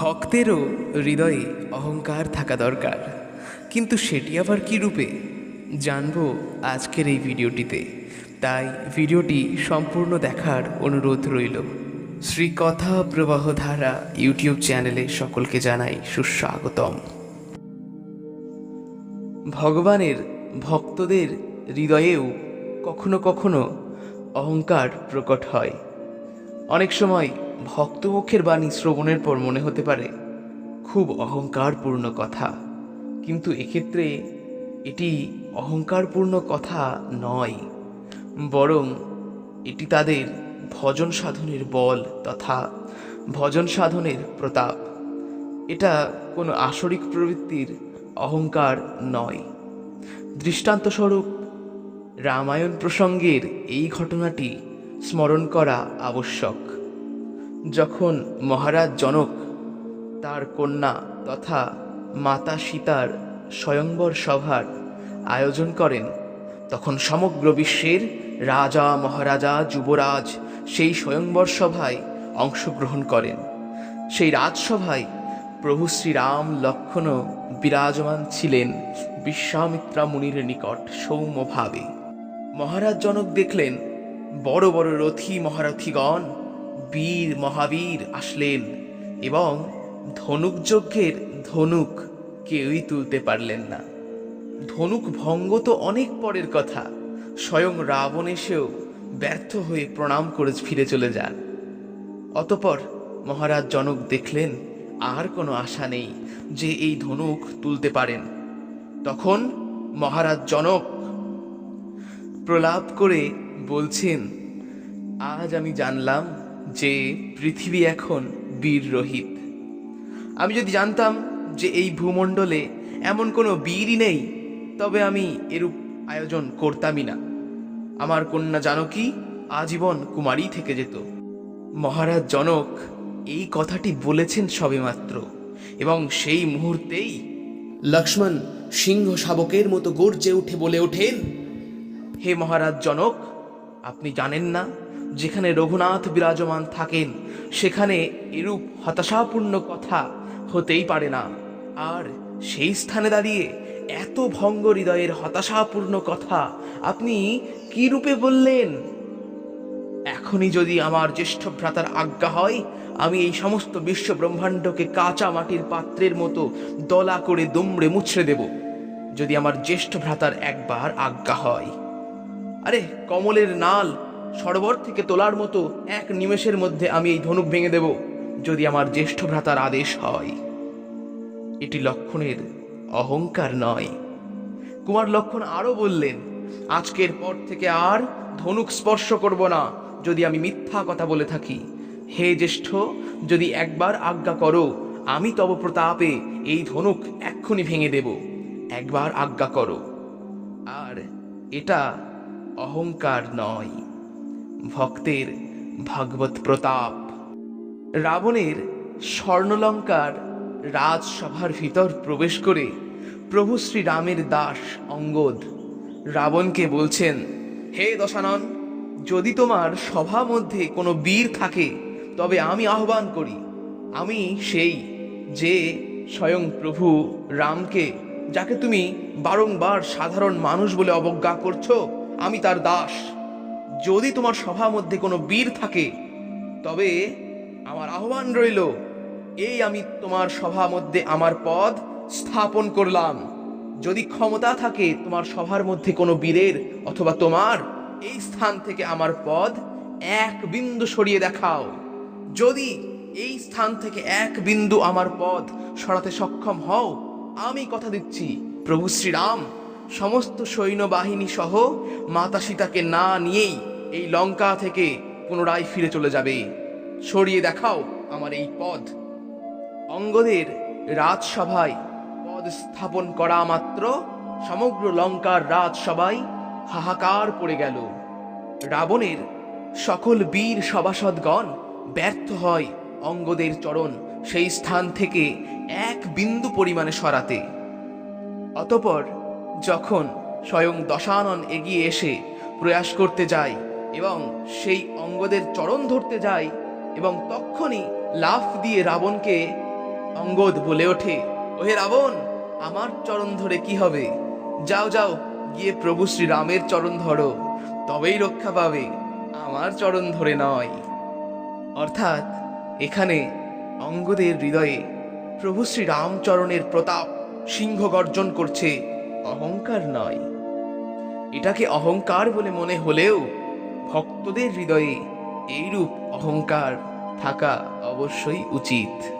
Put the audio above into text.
ভক্তেরও হৃদয়ে অহংকার থাকা দরকার। কিন্তু সেটি আবার কি রূপে? জানব আজকের এই ভিডিওটিতে। তাই ভিডিওটি সম্পূর্ণ দেখার অনুরোধ রইল। শ্রীকথা প্রবাহ ধারা ইউটিউব চ্যানেলে সকলকে জানাই সুস্বাগতম। ভগবানের ভক্তদের হৃদয়েও কখনো কখনো অহংকার প্রকট হয়। অনেক সময় ভক্তমুখের বাণী শ্রবণের পর মনে হতে পারে, খুব অহংকারপূর্ণ কথা। কিন্তু এক্ষেত্রে এটি অহংকারপূর্ণ কথা নয়, বরং এটি তাদের ভজন সাধনের বল তথা ভজন সাধনের প্রতাপ। এটা কোনো আসরিক প্রবৃত্তির অহংকার নয়। দৃষ্টান্তস্বরূপ রামায়ণ প্রসঙ্গের এই ঘটনাটি স্মরণ করা আবশ্যক। যখন মহারাজ জনক, তার কন্যা তথা মাতা সীতার স্বয়ংবর সভার আয়োজন করেন, তখন সমগ্র বিশ্বের রাজা, মহারাজা, যুবরাজ সেই স্বয়ংবর সভায় অংশগ্রহণ করেন। সেই রাজসভায় প্রভু শ্রীরাম লক্ষণও বিরাজমান ছিলেন বিশ্বামিত্রা মুনির নিকট সৌম্যভাবে। মহারাজ জনক দেখলেন, বড় বড় রথী মহারথীগণ বীর মহাবীর আসলেন এবং ধনুক যজ্ঞের ধনুক কেউই তুলতে পারলেন না। ধনুক ভঙ্গ তো অনেক পরের কথা, স্বয়ং রাবণ এসেও ব্যর্থ হয়ে প্রণাম করে ফিরে চলে যান। অতপর মহারাজ জনক দেখলেন, আর কোনো আশা নেই যে এই ধনুক তুলতে পারেন। তখন মহারাজ জনক প্রলাপ করে বলছেন, আজ আমি জানলাম যে পৃথিবী এখন বীর রহিত। আমি যদি জানতাম যে এই ভূমণ্ডলে এমন কোনো বীরই নেই, তবে আমি এরূপ আয়োজন করতামই না। আমার কন্যা জানকী আজীবন কুমারী থেকে যেত। মহারাজ জনক এই কথাটি বলেছেন সবেমাত্র, এবং সেই মুহূর্তেই লক্ষ্মণ সিংহ শাবকের মতো গর্জে উঠে বলে ওঠেন, হে মহারাজ জনক, আপনি জানেন না যেখানে রঘুনাথ বিরাজমান থাকেন, সেখানে এরূপ হতাশাপূর্ণ কথা হতেই পারে না। আর সেই স্থানে দাঁড়িয়ে এত ভঙ্গ হৃদয়ের হতাশাপূর্ণ কথা আপনি কি রূপে বললেন? এখনই যদি আমার জ্যেষ্ঠ ভ্রাতার আজ্ঞা হয়, আমি এই সমস্ত বিশ্ব ব্রহ্মাণ্ডকে কাঁচা মাটির পাত্রের মতো দলা করে দুমড়ে মুছড়ে দেব, যদি আমার জ্যেষ্ঠ ভ্রাতার একবার আজ্ঞা হয়। আরে, কমলের নাল সরোবর থেকে তোলার মতো এক নিমেষের মধ্যে আমি এই ধনুক ভেঙে দেব, যদি আমার জ্যেষ্ঠ ভ্রাতার আদেশ হয়। এটি লক্ষণের অহংকার নয়। কুমার লক্ষণ আরও বললেন, আজকের পর থেকে আর ধনুক স্পর্শ করব না, যদি আমি মিথ্যা কথা বলে থাকি। হে জ্যেষ্ঠ, যদি একবার আজ্ঞা করো, আমি তব প্রতাপে এই ধনুক এক্ষুনি ভেঙে দেব। একবার আজ্ঞা করো। আর এটা অহংকার নয়। ভক্তের ভাগবত প্রতাপ। রাবণের স্বর্ণলঙ্কার রাজসভার ভিতর প্রবেশ করে প্রভু শ্রী রামের দাস অঙ্গদ রাবণকে বলছেন, হে দশানন, যদি তোমার সভা মধ্যে কোনো বীর থাকে, তবে আমি আহ্বান করি। আমি সেই যে স্বয়ং প্রভু রামকে, যাকে তুমি বারংবার সাধারণ মানুষ বলে অবজ্ঞা করছ, আমি তার দাস। যদি তোমার সভা মধ্যে কোনো বীর থাকে, তবে আমার আহ্বান রইল, এই আমি তোমার সভা মধ্যে আমার পদ স্থাপন করলাম। যদি ক্ষমতা থাকে তোমার সভার মধ্যে কোনো বীরের অথবা তোমার, এই স্থান থেকে আমার পদ এক বিন্দু সরিয়ে দেখাও। যদি এই স্থান থেকে এক বিন্দু আমার পদ সরাতে সক্ষম হও, আমি কথা দিচ্ছি, প্রভু শ্রীরাম, সমস্ত সৈন্যবাহিনী সহ মাতা সীতাকে না নিয়েই এই লঙ্কা থেকে পুনরায় ফিরে চলে যাবে। সরিয়ে দেখাও আমার এই পদ। অঙ্গদের রাজসভায় পদ স্থাপন করা মাত্র সমগ্র লঙ্কার রাজসভায় হাহাকার পড়ে গেল। রাবণের সকল বীর সভাসদগণ ব্যর্থ হয় অঙ্গদের চরণ সেই স্থান থেকে এক বিন্দু পরিমাণে সরাতে। অতপর যখন স্বয়ং দশানন এগিয়ে এসে প্রয়াস করতে যায় এবং সেই অঙ্গদের চরণ ধরতে যায় এবং তক্ষণই লাফ দিয়ে রাবণকে অঙ্গদ বলে ওঠে। ওহে রাবণ, আমার চরণ ধরে কি হবে? যাও যাও, গিয়ে প্রভু শ্রীরামের চরণ ধরো। তবেই রক্ষা পাবে। আমার চরণ ধরে নয়। অর্থাৎ এখানে অঙ্গদের হৃদয়ে প্রভু শ্রী রামচরণের প্রতাপ সিংহ গর্জন করছে, অহংকার নয়। এটাকে অহংকার বলে মনে হলেও ভক্তদের হৃদয়ে এইরূপ অহংকার থাকা অবশ্যই উচিত।